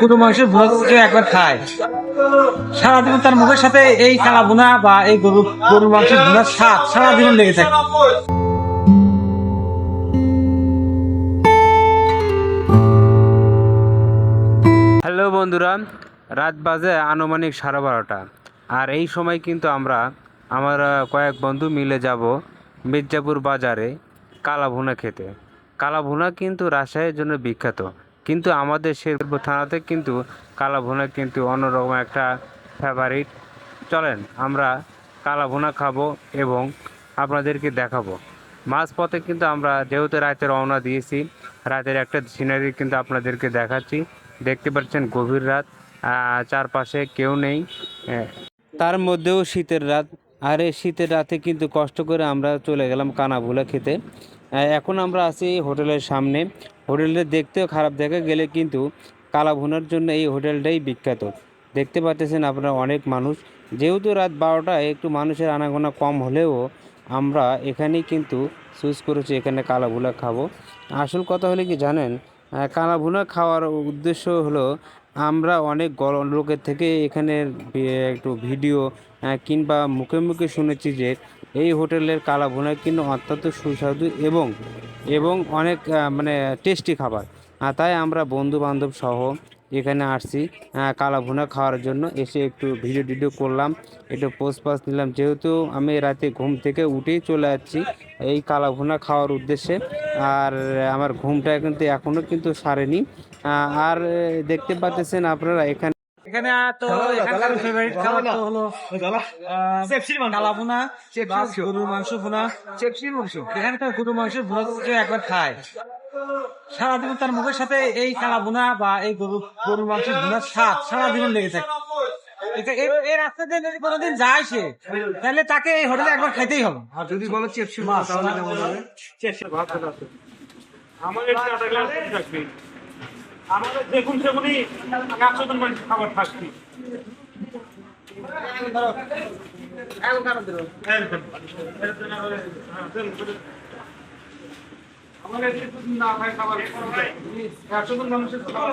গরু মাংসের ভুনা একবার খায়। সারা জীবন তার মুখের সাথে এই কালা ভুনা বা এই গরু, গরুর মাংসের ভুনার স্বাদ সারা জীবন লেগে থাকে। হ্যালো বন্ধুরা, রাত বাজে আনুমানিক সাড়ে বারোটা। আর এই সময় কিন্তু আমরা আমার কয়েক বন্ধু মিলে যাব মির্জাপুর বাজারে কালাভুনা খেতে। কালাভুনা কিন্তু রাজশাহীর জন্য বিখ্যাত। কিন্তু আমাদের শেরপুর থানাতে কিন্তু কালাভুনা কিন্তু অন্যরকম একটা ফেভারিট চলেন, আমরা কালাভুনা খাব এবং আপনাদেরকে দেখাবো। মাঝপথে কিন্তু আমরা যেহেতু রাতে রওনা দিয়েছি, রাতের একটা সিনারি কিন্তু আপনাদেরকে দেখাচ্ছি। দেখতে পাচ্ছেন গভীর রাত চারপাশে কেউ নেই। তার মধ্যেও শীতের রাত। আর এই শীতের রাতে কিন্তু কষ্ট করে আমরা চলে গেলাম কানাভুলা খেতে। এখন আমরা আছি হোটেলের সামনে। হোটেলটা দেখতেও খারাপ দেখা গেলে কিন্তু কালাভুনার জন্য এই হোটেলটাই বিখ্যাত। দেখতে পাচ্ছেন আপনারা অনেক মানুষ। যেহেতু রাত বারোটায় একটু মানুষের আনাগোনা কম হলেও আমরা এখানেই কিন্তু চুজ করেছি এখানে কালাভুলা খাব। আসল কথা হলে কি জানেন? কালাভুনা খাওয়ার উদ্দেশ্য হলো আমরা অনেক গরম লোকের থেকে এখানে একটু ভিডিও কিংবা মুখে মুখে শুনেছি যে এই হোটেলের কালাভুনা কিন্তু অত্যন্ত সুস্বাদু এবং এবং অনেক মানে টেস্টি খাবার। তাই আমরা বন্ধু বান্ধব সহ এখানে আসছি কালাভুনা খাওয়ার জন্য। এসে একটু ভিডিও টিডিও করলাম, একটু পোস্ট পাস নিলাম। যেহেতু আমি রাতে ঘুম থেকে উঠেই চলে যাচ্ছি এই কালাভুনা খাওয়ার উদ্দেশ্যে, আর আমার ঘুমটা কিন্তু এখনও কিন্তু সারেনি। আর দেখতে পাচ্ছেন আপনারা এখানে এখানে তো এখানকার ফেভারিট খাবার তো হলো কালা ভুনা গরুর মাংস ভুনা এখানকার গরুর মাংসের ভুনা যদি একবার খায়। সারা জীবন তার মুখের সাথে এই কালা ভুনা বা এই গরু গরুর মাংসের ভুনার স্বাদ সারা জীবন লেগে থাকে। এটা- এই রাস্তা দিয়ে যদি কোনোদিন যায় সে তাহলে তাকে এই হোটেলে একবার খাইতেই হবে। আর যদি বলো চেপসি মাছ তাহলে কেমন হবে? আমাদের টাটা গ্লাস থাকবে। আমাদের দেখুন সেগুলি একশো জন খাবার যেটুকু না খায় খাবার একশো জন মানুষের খাবার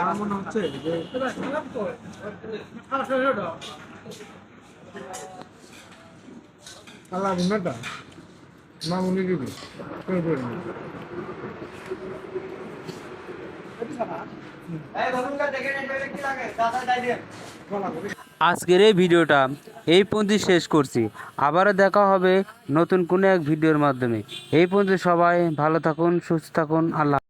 আমার মনে হচ্ছে যে আল্লাহ বুনাটা মামুনি দিবি আজকের এই ভিডিওটা এই পর্যন্ত শেষ করছি। আবারও দেখা হবে নতুন কোনো এক ভিডিওর মাধ্যমে। এই পর্যন্ত সবাই ভালো থাকুন সুস্থ থাকুন। আল্লাহ